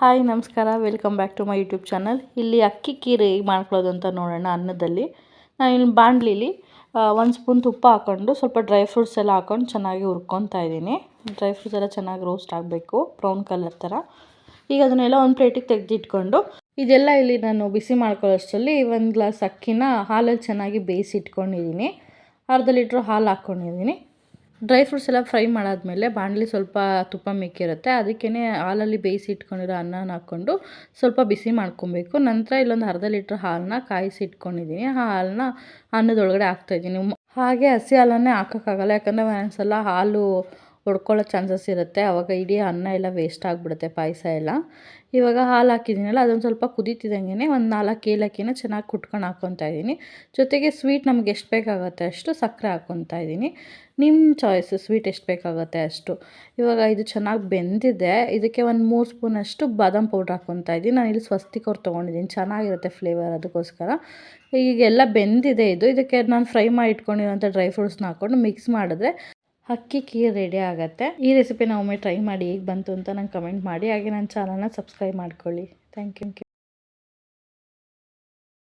Hi, ನಮಸ್ಕಾರ. Welcome back to my YouTube channel ಇಲ್ಲಿ ಅಕ್ಕಿ ಕೀರೆ ಹೇಗೆ ಮಾಡ್ಕೊಳ್ಳೋದು ಅಂತ ನೋಡೋಣ ಅನ್ನದಲ್ಲಿ. ನಾನು ಬಾಣಲಿಲಿ ಒಂದು ಸ್ಪೂನ್ ತುಪ್ಪ ಹಾಕ್ಕೊಂಡು ಸ್ವಲ್ಪ ಡ್ರೈ ಫ್ರೂಟ್ಸ್ ಎಲ್ಲ ಹಾಕ್ಕೊಂಡು ಚೆನ್ನಾಗಿ ಹುರ್ಕೊತಾ ಇದ್ದೀನಿ. ಡ್ರೈ ಫ್ರೂಟ್ಸ್ ಎಲ್ಲ ಚೆನ್ನಾಗಿ ರೋಸ್ಟ್ ಆಗಬೇಕು ಬ್ರೌನ್ ಕಲರ್ ಥರ ಈಗ ಅದನ್ನೆಲ್ಲ ಒಂದು ಪ್ಲೇಟಿಗೆ ತೆಗೆದಿಟ್ಕೊಂಡು, ಇದೆಲ್ಲ ಇಲ್ಲಿ ನಾನು ಬಿಸಿ ಮಾಡ್ಕೊಳ್ಳೋಷ್ಟರಲ್ಲಿ ಒಂದು ಗ್ಲಾಸ್ ಅಕ್ಕಿನ ಹಾಲಲ್ಲಿ ಚೆನ್ನಾಗಿ ಬೇಯಿಸಿ ಇಟ್ಕೊಂಡಿದ್ದೀನಿ ಅರ್ಧ ಲೀಟ್ರ್ ಹಾಲು ಹಾಕ್ಕೊಂಡಿದ್ದೀನಿ. ಡ್ರೈ ಫ್ರೂಟ್ಸ್ ಎಲ್ಲ ಫ್ರೈ ಮಾಡಾದಮೇಲೆ ಬಾಣಲಿ ಸ್ವಲ್ಪ ತುಪ್ಪ ಮಿಕ್ಕಿರುತ್ತೆ. ಅದಕ್ಕೇ ಹಾಲಲ್ಲಿ ಬೇಯಿಸಿ ಇಟ್ಕೊಂಡಿರೋ ಅನ್ನನ ಹಾಕ್ಕೊಂಡು ಸ್ವಲ್ಪ ಬಿಸಿ ಮಾಡ್ಕೊಬೇಕು. ನಂತರ ಇಲ್ಲೊಂದು ಅರ್ಧ ಲೀಟ್ರ್ ಹಾಲನ್ನ ಕಾಯಿಸಿ ಇಟ್ಕೊಂಡಿದ್ದೀನಿ. ಆ ಹಾಲನ್ನ ಅನ್ನದೊಳಗಡೆ ಹಾಕ್ತಾಯಿದ್ದೀನಿ ಹಾಗೆ ಹಸಿ ಹಾಲನ್ನೇ ಹಾಕೋಕ್ಕಾಗಲ್ಲ. ಯಾಕಂದರೆ ಒಂದೊಂದ್ಸಲ ಹಾಲು ಒಡ್ಕೊಳ್ಳೋ ಚಾನ್ಸಸ್ ಇರುತ್ತೆ. ಆವಾಗ ಇಡೀ ಅನ್ನ ಎಲ್ಲ ವೇಸ್ಟ್ ಆಗಿಬಿಡುತ್ತೆ, ಪಾಯಸ ಎಲ್ಲ. ಇವಾಗ ಹಾಲು ಹಾಕಿದ್ದೀನಲ್ಲ, ಅದೊಂದು ಸ್ವಲ್ಪ ಕುದೀತಿದ್ದಂಗೆ ಒಂದು ನಾಲ್ಕು ಏಲಕ್ಕಿನ ಚೆನ್ನಾಗಿ ಕುಟ್ಕೊಂಡು ಹಾಕ್ಕೊತಾ ಇದ್ದೀನಿ. ಜೊತೆಗೆ ಸ್ವೀಟ್ ನಮ್ಗೆ ಎಷ್ಟು ಬೇಕಾಗುತ್ತೆ ಅಷ್ಟು ಸಕ್ಕರೆ ಹಾಕ್ಕೊತಾ ಇದ್ದೀನಿ. ನಿಮ್ಮ ಚಾಯ್ಸು ಸ್ವೀಟ್ ಎಷ್ಟು ಬೇಕಾಗುತ್ತೆ ಅಷ್ಟು. ಇವಾಗ ಇದು ಚೆನ್ನಾಗಿ ಬೆಂದಿದೆ. ಇದಕ್ಕೆ ಒಂದು ಮೂರು ಸ್ಪೂನಷ್ಟು ಬಾದಾಮ್ ಪೌಡ್ರ್ ಹಾಕ್ಕೊತಾ ಇದ್ದೀನಿ. ನಾನು ಇಲ್ಲಿ ಸ್ವಸ್ತಿಕವ್ರು ತೊಗೊಂಡಿದ್ದೀನಿ. ಚೆನ್ನಾಗಿರುತ್ತೆ ಫ್ಲೇವರ್ ಅದಕ್ಕೋಸ್ಕರ ಈಗೆಲ್ಲ ಬೆಂದಿದೆ ಇದು. ಇದಕ್ಕೆ ನಾನು ಫ್ರೈ ಮಾಡಿ ಇಟ್ಕೊಂಡಿರೋಂಥ ಡ್ರೈ ಫ್ರೂಟ್ಸ್ನ ಹಾಕ್ಕೊಂಡು ಮಿಕ್ಸ್ ಮಾಡಿದ್ರೆ ಅಕ್ಕಿ ಕೀರ್ ರೆಡಿ ಆಗುತ್ತೆ. ಈ ರೆಸಿಪಿನ ಒಮ್ಮೆ ಟ್ರೈ ಮಾಡಿ ಹೇಗೆ ಬಂತು ಅಂತ ನಂಗೆ ಕಮೆಂಟ್ ಮಾಡಿ. ಹಾಗೆ ನನ್ನ ಚಾನಲ್ನ ಸಬ್ಸ್ಕ್ರೈಬ್ ಮಾಡ್ಕೊಳ್ಳಿ. Thank you